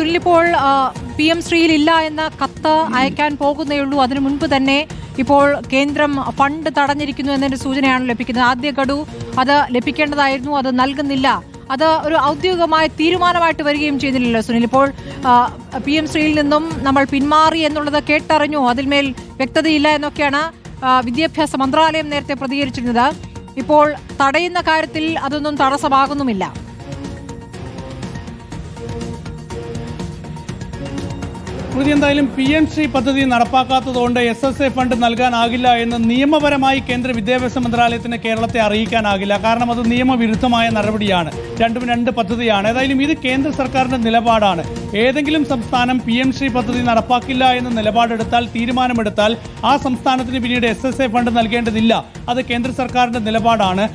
സുനിൽ ഇപ്പോൾ P M ശ്രീയിൽ ഇല്ല എന്ന കത്ത് അയക്കാൻ പോകുന്നേയുള്ളൂ അതിനു മുൻപ് തന്നെ ഇപ്പോൾ കേന്ദ്രം ഫണ്ട് തടഞ്ഞിരിക്കുന്നു എന്നതിന്റെ സൂചനയാണ് ലഭിക്കുന്നത്. ആദ്യ ഗഡു അത് ലഭിക്കേണ്ടതായിരുന്നു അത് നൽകുന്നില്ല. അത് ഒരു ഔദ്യോഗികമായ തീരുമാനമായിട്ട് വരികയും ചെയ്തിട്ടില്ലല്ലോ സുനിൽ. ഇപ്പോൾ പി എം ശ്രീയിൽ നിന്നും നമ്മൾ പിന്മാറി എന്നുള്ളത് കേട്ടറിഞ്ഞു. അതിന്മേൽ വ്യക്തതയില്ല എന്നൊക്കെയാണ് വിദ്യാഭ്യാസ മന്ത്രാലയം നേരത്തെ പ്രതികരിച്ചിരുന്നത്. ഇപ്പോൾ തടയുന്ന കാര്യത്തിൽ അതൊന്നും തടസ്സമാകുന്നുമില്ല. സ്മൃതി എന്തായാലും പി എം ശ്രീ പദ്ധതി നടപ്പാക്കാത്തതുകൊണ്ട് എസ് എസ് എ ഫണ്ട് നൽകാനാകില്ല എന്ന് നിയമപരമായി കേന്ദ്ര വിദ്യാഭ്യാസ മന്ത്രാലയത്തിന് കേരളത്തെ അറിയിക്കാനാകില്ല. കാരണം അത് നിയമവിരുദ്ധമായ നടപടിയാണ്. രണ്ടും രണ്ട് പദ്ധതിയാണ്. ഏതായാലും ഇത് കേന്ദ്ര സർക്കാരിന്റെ നിലപാടാണ്. ഏതെങ്കിലും സംസ്ഥാനം പി എം ശ്രീ പദ്ധതി നടപ്പാക്കില്ല എന്ന് നിലപാടെടുത്താൽ തീരുമാനമെടുത്താൽ ആ സംസ്ഥാനത്തിന് പിന്നീട് എസ് എസ് എ ഫണ്ട് നൽകേണ്ടതില്ല. അത് കേന്ദ്ര സർക്കാരിന്റെ നിലപാടാണ്.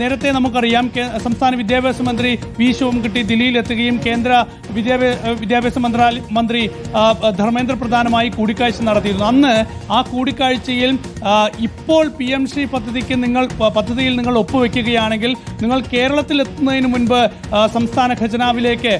നേരത്തെ നമുക്കറിയാം സംസ്ഥാന വിദ്യാഭ്യാസ മന്ത്രി വി ശിവൻകുട്ടി ദില്ലിയിലെത്തുകയും കേന്ദ്ര വിദ്യാഭ്യാസ മന്ത്രാലയ മന്ത്രി ധർമ്മേന്ദ്ര പ്രധാനമായി കൂടിക്കാഴ്ച നടത്തിയിരുന്നു. അന്ന് ആ കൂടിക്കാഴ്ചയിൽ ഇപ്പോൾ പി എം ശ്രീ പദ്ധതിക്ക് നിങ്ങൾ പദ്ധതിയിൽ നിങ്ങൾ ഒപ്പുവെക്കുകയാണെങ്കിൽ നിങ്ങൾ കേരളത്തിൽ എത്തുന്നതിന് മുൻപ് സംസ്ഥാന ഖജനാവിലേക്ക്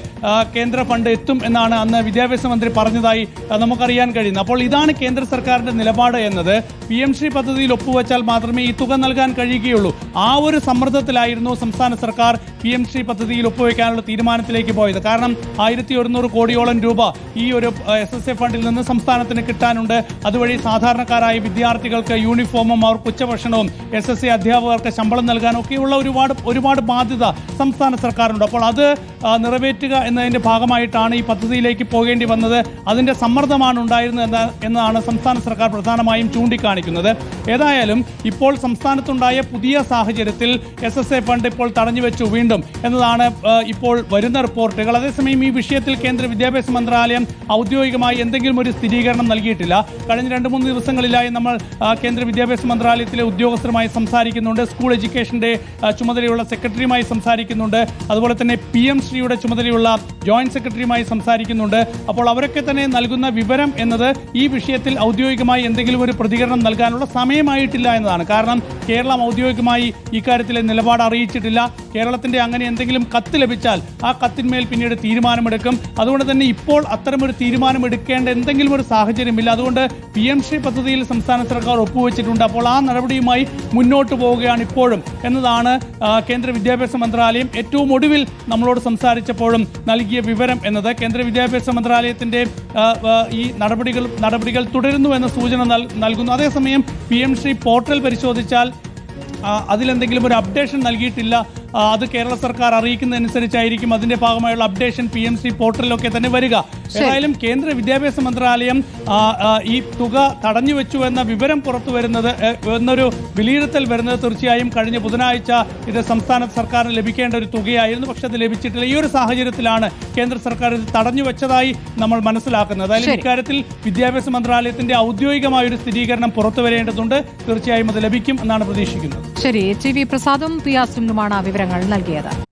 കേന്ദ്ര ഫണ്ട് എത്തും എന്നാണ് അന്ന് വിദ്യാഭ്യാസ മന്ത്രി പറഞ്ഞതായി നമുക്കറിയാൻ കഴിയുന്നത്. അപ്പോൾ ഇതാണ് കേന്ദ്ര സർക്കാരിന്റെ നിലപാട് എന്നത്. പി എം ശ്രീ പദ്ധതിയിൽ ഒപ്പുവെച്ചാൽ മാത്രമേ ഈ തുക നൽകാൻ കഴിയുകയുള്ളൂ. ആ ഒരു സമ്മർദ്ദത്തിലായിരുന്നു സംസ്ഥാന സർക്കാർ പി എം ശ്രീ പദ്ധതിയിൽ ഒപ്പുവെക്കാനുള്ള തീരുമാനത്തിലേക്ക് പോയത്. കാരണം ആയിരത്തി ഒരുന്നൂറ് കോടിയോളം രൂപ ഈ ഒരു എസ് എസ് എ ഫണ്ടിൽ നിന്ന് സംസ്ഥാനത്തിന് കിട്ടാനുണ്ട്. അതുവഴി സാധാരണക്കാരായ വിദ്യാർത്ഥികൾക്ക് യൂണിഫോമും അവർക്ക് ഉച്ചഭക്ഷണവും എസ് എസ് എ അധ്യാപകർക്ക് ശമ്പളം നൽകാനും ഒക്കെയുള്ള ഒരുപാട് ഒരുപാട് ബാധ്യത സംസ്ഥാന സർക്കാരുണ്ട് അപ്പോൾ അത് നിറവേറ്റുക എന്നതിന്റെ ഭാഗമായിട്ടാണ് ഈ പദ്ധതിയിലേക്ക് പോകേണ്ടി വന്നത്. അതിന്റെ സമ്മർദ്ദമാണ് ഉണ്ടായിരുന്നത് എന്നാണ് സംസ്ഥാന സർക്കാർ പ്രധാനമായും ചൂണ്ടിക്കാണിക്കുന്നത്. ഏതായാലും ഇപ്പോൾ സംസ്ഥാനത്തുണ്ടായ പുതിയ സാഹചര്യത്തിൽ എസ് എസ് എ ഫണ്ട് ഇപ്പോൾ തടഞ്ഞു വെച്ചു വീണ്ടും എന്നതാണ് ഇപ്പോൾ വരുന്ന റിപ്പോർട്ടുകൾ. അതേസമയം ഈ വിഷയത്തിൽ കേന്ദ്ര വിദ്യാഭ്യാസ മന്ത്രാലയം ഔദ്യോഗികമായി എന്തെങ്കിലും ഒരു സ്ഥിരീകരണം നൽകിയിട്ടില്ല. കഴിഞ്ഞ രണ്ട് മൂന്ന് ദിവസങ്ങളിലായി നമ്മൾ കേന്ദ്ര വിദ്യാഭ്യാസ മന്ത്രാലയത്തിലെ ഉദ്യോഗസ്ഥരുമായി സംസാരിക്കുന്നുണ്ട്. സ്കൂൾ എഡ്യൂക്കേഷന്റെ ചുമതലയുള്ള സെക്രട്ടറിയുമായി സംസാരിക്കുന്നുണ്ട്. അതുപോലെ തന്നെ പി എം ശ്രീയുടെ ചുമതലയുള്ള ജോയിന്റ് സെക്രട്ടറിയുമായി സംസാരിക്കുന്നുണ്ട്. അപ്പോൾ അവരൊക്കെ തന്നെ നൽകുന്ന വിവരം എന്നത് ഈ വിഷയത്തിൽ ഔദ്യോഗികമായി എന്തെങ്കിലും ഒരു പ്രതികരണം നൽകാനുള്ള സമയമായിട്ടില്ല എന്നതാണ്. കാരണം കേരളം ഔദ്യോഗികമായി ഇക്കാര്യത്തിലെ നിലപാട് അറിയിച്ചിട്ടില്ല. കേരളത്തിന്റെ അങ്ങനെ എന്തെങ്കിലും കത്ത് ലഭിച്ചാൽ ആ കത്തിന്മേൽ പിന്നീട് തീരുമാനമെടുക്കും. അതുകൊണ്ട് തന്നെ ഇപ്പോൾ അത്തരമൊരു തീരുമാനമെടുക്കേണ്ട എന്തെങ്കിലും ഒരു സാഹചര്യമില്ല. അതുകൊണ്ട് പി എം ശ്രീ പദ്ധതിയിൽ സംസ്ഥാന സർക്കാർ ഒപ്പുവെച്ചിട്ടുണ്ട്. അപ്പോൾ ആ നടപടിയുമായി മുന്നോട്ട് പോവുകയാണ് ഇപ്പോഴും എന്നതാണ് കേന്ദ്ര വിദ്യാഭ്യാസ മന്ത്രാലയം ഏറ്റവും ഒടുവിൽ നമ്മളോട് സംസാരിച്ചപ്പോഴും നൽകിയ വിവരം എന്നത്. കേന്ദ്ര വിദ്യാഭ്യാസ മന്ത്രാലയത്തിന്റെ ഈ നടപടികൾ നടപടികൾ തുടരുന്നു എന്ന സൂചന നൽകുന്നു. അതേസമയം പി എം ശ്രീ പോർട്ടൽ പരിശോധിച്ചാൽ അതിലെന്തെങ്കിലും ഒരു അപ്ഡേഷൻ നൽകിയിട്ടില്ല. അത് കേരള സർക്കാർ അറിയിക്കുന്നതനുസരിച്ചായിരിക്കും അതിന്റെ ഭാഗമായുള്ള അപ്ഡേഷൻ പി എം സി പോർട്ടലിലൊക്കെ തന്നെ വരിക. ഏതായാലും കേന്ദ്ര വിദ്യാഭ്യാസ മന്ത്രാലയം ഈ തുക തടഞ്ഞു വെച്ചു എന്ന വിവരം പുറത്തു വരുന്നത് എന്നൊരു വിലയിരുത്തൽ വരുന്നത് തീർച്ചയായും കഴിഞ്ഞ ബുധനാഴ്ച ഇത് സംസ്ഥാന സർക്കാരിന് ലഭിക്കേണ്ട ഒരു തുകയായിരുന്നു. പക്ഷെ അത് ലഭിച്ചിട്ടില്ല. ഈ ഒരു സാഹചര്യത്തിലാണ് കേന്ദ്ര സർക്കാർ ഇത് തടഞ്ഞു വെച്ചതായി നമ്മൾ മനസ്സിലാക്കുന്നത്. അതായത്. ഇക്കാര്യത്തിൽ വിദ്യാഭ്യാസ മന്ത്രാലയത്തിന്റെ ഔദ്യോഗികമായ ഒരു സ്ഥിരീകരണം പുറത്തു വരേണ്ടതുണ്ട്. തീർച്ചയായും അത് ലഭിക്കും എന്നാണ് പ്രതീക്ഷിക്കുന്നത്. ശരി. എച്ച് വി പ്രസാദും പി ആർ സിംഗുമാണ് വിവരങ്ങൾ നൽകിയത്.